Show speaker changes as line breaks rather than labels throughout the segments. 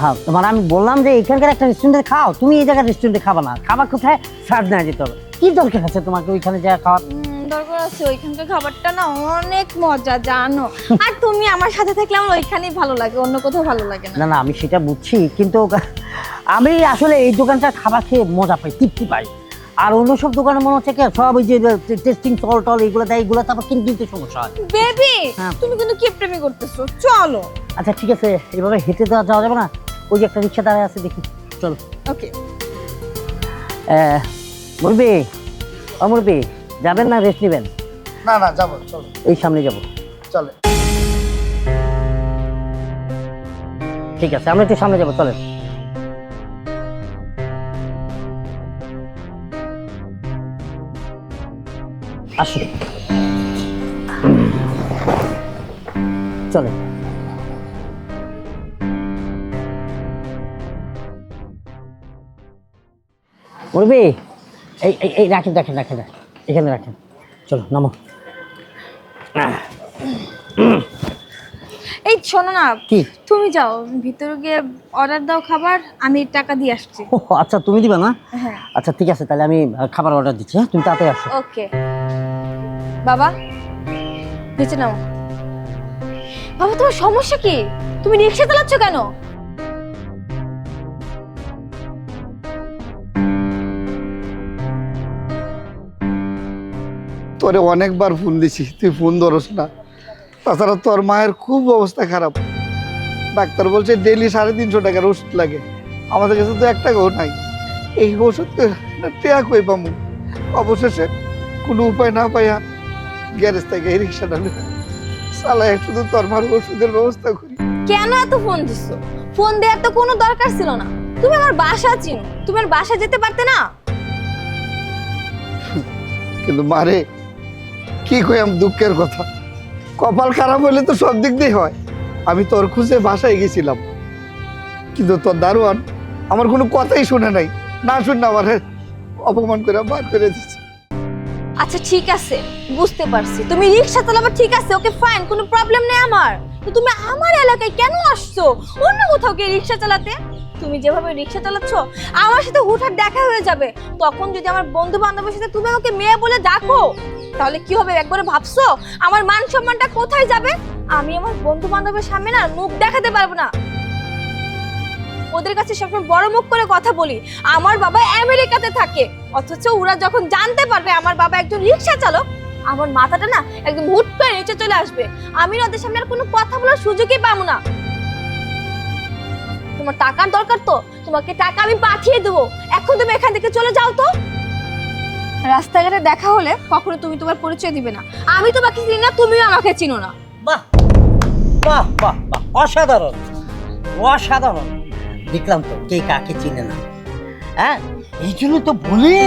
হ্যাঁ তোমার আমি বললাম যে এখানকার একটা রেস্টুরেন্টে খাও। তুমি এই জায়গার রেস্টুরেন্টে খাবা না। খাবার কোথায় সার্ভ না যেতে হবে। কি দরকার আছে তোমাকে ওইখানে যা খাওয়ার?
দরকার আছে ওইখানকার খাবারটা না অনেক মজা জানো। আর তুমি আমার সাথে থাকলে আমার ওইখানেই ভালো লাগে অন্য কোথাও ভালো লাগে না।
না না আমি সেটা বুঝছি কিন্তু আমি আসলে এই দোকানটার খাবার খেয়ে মজা পাই তৃপ্তি পাই। আর অন্য সব দোকানে মনে হচ্ছে কি সব ওই যে টেস্টিং চল টল এইগুলো দেয় এগুলো তারপর কিনতে কিনতে সমস্যা হয়।
বেবি
হ্যাঁ।
তুমি কিন্তু কিপটেমি করতেছো? চলো।
আচ্ছা ঠিক আছে এভাবে হেঁটে দেওয়া যাওয়া যাবে না? ওই যে একটা রিক্সা দাঁড়ায় আছে দেখি। চল।
ওকে
মুরবি ও মুরবি যাবেন না রেস্ট নেবেন?
না না যাব চলো।
এই সামনে যাব।
চলে।
ঠিক আছে আমরা একটু সামনে যাব চলেন। আসুন চলেন। মুরবি এই এই এই রাখেন রাখেন রাখেন রাখেন। এখানে রাখেন। চলো নামো।
এই শোনো না
কি?
তুমি যাও ভিতরে গিয়ে অর্ডার দাও খাবার আমি টাকা দিয়ে আসছি।
ও আচ্ছা তুমি দিবা না?
হ্যাঁ।
আচ্ছা ঠিক আছে তাহলে আমি খাবার অর্ডার দিচ্ছি হ্যাঁ? তুমি তাড়াতাড়ি আসো।
ওকে বাবা নিচে নাও। বাবা, তোমার সমস্যা কি? তুমি রিক্সা চালাচ্ছ কেন?
তোরে অনেকবার ফোন দিছি, তুই ফোন ধরস না। তাছাড়া তোর মায়ের খুব অবস্থা খারাপ। ডাক্তার বলছে ডেলি সাড়ে তিনশো টাকার ওষুধ লাগে। আমাদের কাছে তো এক টাকাও নাই। এই ওষুধ টেয়া কই পামু। অবশেষে কোনো উপায় না পাইয়া গ্যারেজ থেকে এই রিক্সাটা চালাই শুধু তোর মার ওষুধের ব্যবস্থা করি।
কেন এত ফোন দিছো? ফোন দেওয়ার তো কোনো দরকার ছিল না। তুমি আমার বাসা চিনো তুমি আমার বাসা যেতে পারতে না?
কিন্তু মারে কি কইয়াম দুঃখের কথা? কপাল খারাপ হলে তো সব দিক দিয়ে হয়। আমি তোর খুঁজে বাসায় গেছিলাম। কিন্তু তোর দারোয়ান আমার কোনো কথাই শুনে নাই। না শুনে আমার অপমান করে বার করে দিচ্ছে
আচ্ছা ঠিক আছে, বুঝতে পারছি। তুমি রিক্সা চালাবো, ঠিক আছে, ওকে ফাইন কোনো প্রবলেম নেই আমার। তো তুমি আমার এলাকায় কেন আসছো? অন্য কোথাও গিয়ে রিক্সা চালাতে? তুমি যেভাবে রিক্সা চালাচ্ছ, আমার সাথে হুটহাট দেখা হয়ে যাবে। তখন যদি আমার বন্ধু বান্ধবের সাথে তুমি আমাকে মেয়ে বলে ডাকো, তাহলে কি হবে? একবারে ভাবছ? আমার মান সম্মানটা কোথায় যাবে? আমি আমার বন্ধু বান্ধবের সামনে না, মুখ দেখাতে পারব না। ওদের কাছে সবসময় বড় মুখ করে কথা বলি। আমার বাবা আমেরিকাতে থাকে। অথচ ওরা যখন জানতে পারবে আমার বাবা একজন রিক্সা চালক, আমার মাথাটা না একদম হুট করে নিচে চলে আসবে। আমি ওদের সামনে আর কোনো কথা বলার সুযোগই পাবো না। তোমার টাকার দরকার তো। তোমাকে টাকা আমি পাঠিয়ে দেবো। এখন তুমি এখান থেকে চলে যাও তো। রাস্তাঘাটে দেখা হলে কখনো তুমি তোমার পরিচয় দিবে না। আমি তোমাকে চিনি না, তুমিও আমাকে চিনো না।
বাহ বাহ বাহ বাহ, অসাধারণ। অসাধারণ। দেখলাম তো কে কাকে চিনে না। হ্যাঁ এই জন্য তো বলি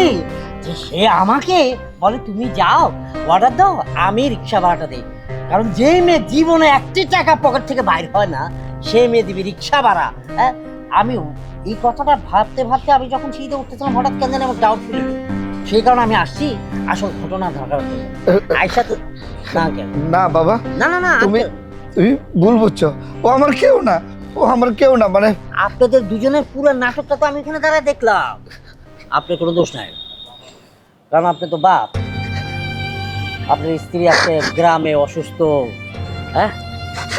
যে সে আমাকে বলে তুমি যাও অর্ডার দাও আমি রিক্সা ভাড়াটা দিই। কারণ যে মেয়ে জীবনে একটি টাকা পকেট থেকে বাইর হয় না সে মেয়ে দিবি রিক্সা ভাড়া। হ্যাঁ আমিও এই কথাটা ভাবতে ভাবতে আমি যখন সিঁড়িতে উঠতেছিলাম হঠাৎ কেন জানি আমার ডাউট ফিল সেই কারণে আমি আসছি আসল ঘটনা ঢাকার আয়সা তো না
বাবা
না না না
তুমি তুমি ভুল বুঝছ। ও আমার কেউ না। ও, আমার কেউ না মানে
আপনাদের দুজনের পুরো নাটকটা তো আমি এখানে দাঁড়ায় দেখলাম। আপনার কোনো দোষ নাই। কারণ আপনি তো বাপ। আপনার স্ত্রী আছে গ্রামে অসুস্থ হ্যাঁ?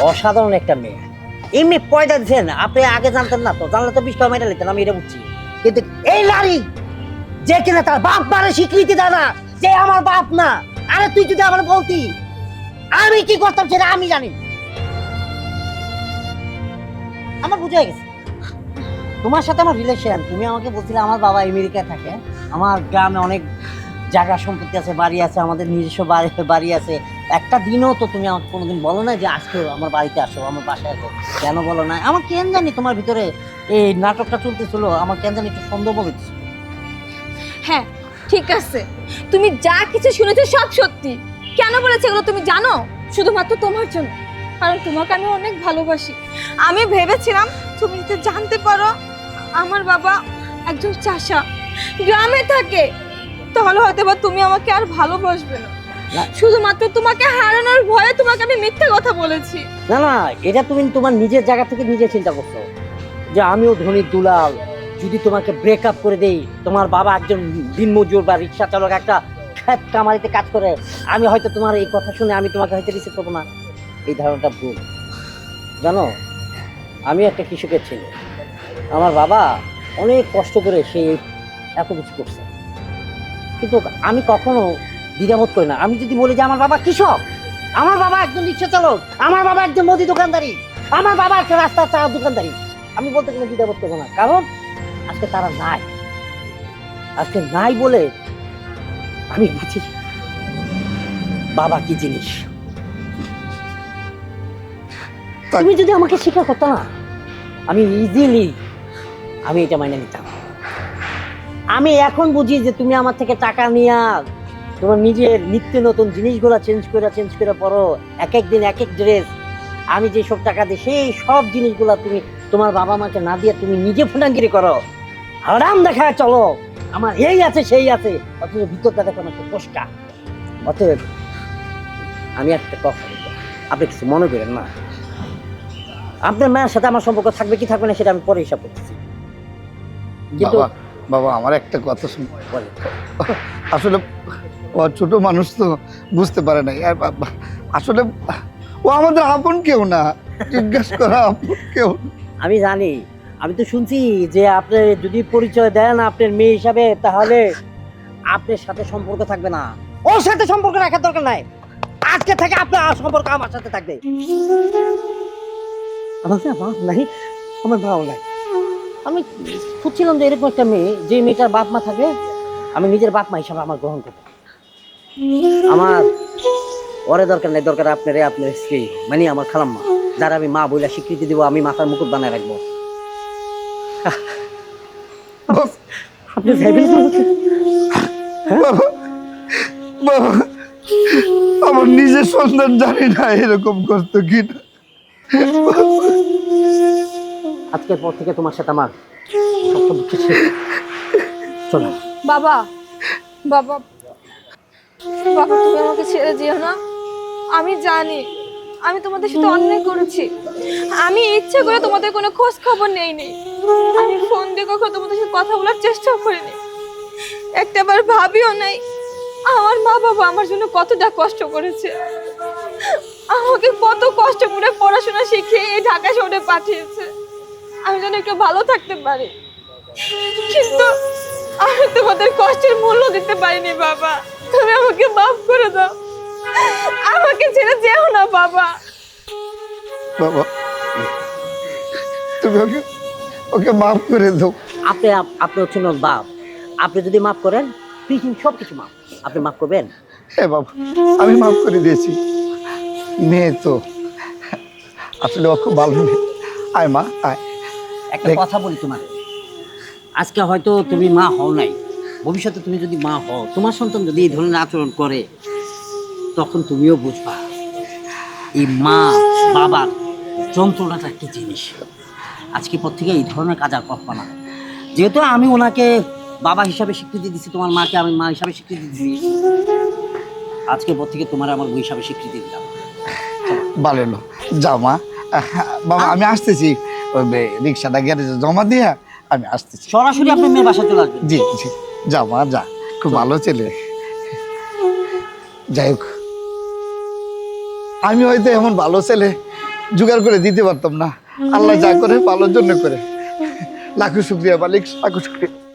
অসাধারণ একটা মেয়ে। এমনি পয়দা দিচ্ছেন আপনি আগে জানতেন না তো। জানলে তো বিষ মেরে নিতেন আমি এটা বুঝছি। কিন্তু এই নারী, যে কিনা তার বাপ মারে স্বীকৃতি দেয় না, যে আমার বাপ না। আরে তুই যদি আমার বলতি, আমি কি করতাম সেটা আমি জানি আমার বুঝে গেছে। তোমার সাথে আমার রিলেশন তুমি আমাকে বলছিলে আমার বাবা আমেরিকায় থাকে। আমার গ্রামে অনেক জায়গা সম্পত্তি আছে, বাড়ি আছে, আমাদের নিজস্ব বাড়ি বাড়ি আছে। একটা দিনও তো তুমি আমাকে কোনোদিন বলো না যে আজকে আমার বাড়িতে আসো, আমার বাসায় আসো। কেন বলো না আমার কেন জানি তোমার ভিতরে এই নাটকটা চলতেছিল, আমার কেন জানি একটু সন্দেহ বলেছিল
হ্যাঁ ঠিক আছে। তুমি যা কিছু শুনেছো সব সত্যি। কেন বলেছে এগুলো তুমি জানো? শুধুমাত্র তোমার জন্য। কারণ তোমাকে আমি অনেক ভালোবাসি। আমি ভেবেছিলাম তুমি যদি জানতে পারো আমার বাবা একজন চাষা। গ্রামে থাকে তাহলে হয়তো বা তুমি আমাকে আর ভালোবাসবে না। শুধুমাত্র তোমাকে হারানোর ভয়ে তোমাকে আমি মিথ্যে কথা বলেছি।
না না এটা তুমি তোমার নিজের জায়গা থেকে নিজে চিন্তা করছ। যে আমিও ধনী দুলাল যদি তোমাকে ব্রেকআপ করে দেই তোমার বাবা একজন দিনমজুর বা রিক্সা চালক একটা খ্যাত কামারিতে কাজ করে আমি হয়তো তোমার এই কথা শুনে আমি তোমাকে হয়তো রিসিভ করব না। এই ধারণাটা ভুল। জানো, আমি একটা কৃষকের ছেলে। আমার বাবা অনেক কষ্ট করে সে এত কিছু করছে। কিন্তু আমি কখনো দ্বিধাবোধ করি না। আমি যদি বলি যে, আমার বাবা কৃষক, আমার বাবা একজন রিক্সা চালক, আমার বাবা একজন মুদি দোকানদারি, আমার বাবা একটা রাস্তার চা দোকানদারি, আমি বলতে কোনো দ্বিধাবোধ করব না। কারণ আজকে তারা নাই। আজকে নাই বলে আমি বুঝি বাবা কি জিনিস? তুমি যদি আমাকে স্বীকার করতো না, আমি ইজিলি আমি এটা মাইনে নিতাম। আমি এখন বুঝি যে তুমি আমার থেকে টাকা নিয়ে তোমার নিজের নিত্য নতুন জিনিসগুলো চেঞ্জ করে চেঞ্জ করে পড়ো এক এক দিন এক এক ড্রেস আমি যে সব টাকা দিই সেই সব জিনিসগুলো তুমি তোমার বাবা মাকে না দিয়ে তুমি নিজে ফুটাঙ্গিরি করো। আরাম দেখা চলো। আমার এই আছে, সেই আছে। অথচ ভিতরটা দেখো না পোস্টা অতএব আমি একটা কথা। আপনি কিছু মনে করেন না? আপনার মায়ের সাথে আমার সম্পর্ক থাকবে কি থাকবে না সেটা আমি পরে হিসাব করতেছি। কিন্তু
বাবা বাবা আমার একটা কথা শুন। আসলে ও ছোট মানুষ তো বুঝতে পারে নাই। আসলে ও আমাদের আপন কেউ না। জিজ্ঞাসা করা আপন কেউ
আমি জানি। আমি তো শুনছি যে আপনি যদি পরিচয় দেন আপনার মেয়ে হিসাবে তাহলে আপনার সাথে সম্পর্ক থাকবে না। ওর সাথে সম্পর্ক রাখার দরকার নাই। আজকে থেকে আপনার সম্পর্ক আমার সাথে থাকবে। আমার বাপ নাই? আমার ভাও নাই আমি খুঁজছিলাম যে এরকম একটা মেয়ে, যে মেয়েটার বাপ মা থাকে, আমি নিজের বাপ মা হিসাবে আমার গ্রহণ করব। আমার ওরে দরকার নেই, দরকার আপনার আপনার স্ত্রী মানে আমার খালাম্মা, যারা আমি মা বইলা স্বীকৃতি দিব, আমি মাথার মুকুট বানায় রাখব। আপনি?
বাবা আমার নিজের সন্তান জানি না এরকম করতো কি না
আজকের পর থেকে তোমার সাথে আমার। চলো।
বাবা বাবা বাবা, তুমি আমাকে ছেড়ে দিও না। আমি জানি, আমি তোমাদের সাথে অন্যায় করেছি। আমি ইচ্ছে করে তোমাদের কোনো খোঁজ খবর নেইনি। আমি ফোন দিয়ে কখনো তোমাদের সাথে কথা বলার চেষ্টা করিনি। একটাবার ভাবিও নাই, আমার মা বাবা আমার জন্য কতটা কষ্ট করেছে। আমাকে কত কষ্ট করে পড়াশোনা শিখিয়ে এই ঢাকা শহরে পাঠিয়েছে। আমি যেন একটু ভালো থাকতে পারি। কিন্তু আমি তোমাদের কষ্টের মূল্য দিতে পারিনি বাবা। তুমি আমাকে মাফ করে দাও। আমাকে ছেড়ে যেও না বাবা।
বাবা তুমি ওকে ওকে মাফ করে দাও।
আপনি আপনি হচ্ছেন ওর বাপ। আপনি যদি মাফ করেন পৃথিবী সব কিছু মাফ। আপনি মাফ করবেন?
হ্যাঁ বাবা আমি মাফ করে দিয়েছি। মেয়ে তো। আসলে ও খুব ভালো মেয়ে। আয় মা আয়।
একটা কথা বলি তোমার আজকে হয়তো তুমি মা হও নাই। ভবিষ্যতে তুমি যদি মা হও তোমার সন্তান যদি এই ধরনের আচরণ করে তখন তুমিও বুঝবা এই মা বাবার যন্ত্রণাটা কি জিনিস? আজকে পর থেকে এই ধরনের কাজ আর করব না। যেহেতু আমি ওনাকে বাবা হিসাবে স্বীকৃতি দিচ্ছি তোমার মাকে আমি মা হিসাবে স্বীকৃতি দিচ্ছি আজকে পর থেকে তোমার আমার বই হিসাবে স্বীকৃতি দিলাম।
ভালো এলো যাও মা। বাবা আমি আসতেছি। ওই রিক্সাটা গ্যারেজে জমা দিয়ে আমি আসতেছি।
সরাসরি আপনি মেয়ের বাসা চলে আসবেন।
জি জি। যা মা যা। খুব ভালো ছেলে। যাই হোক। আমি হয়তো এমন ভালো ছেলে জোগাড় করে দিতে পারতাম না। আল্লাহ যা করে ভালোর জন্য করে। লাখো শুক্রিয়া মালিক লাখো শুক্রিয়া।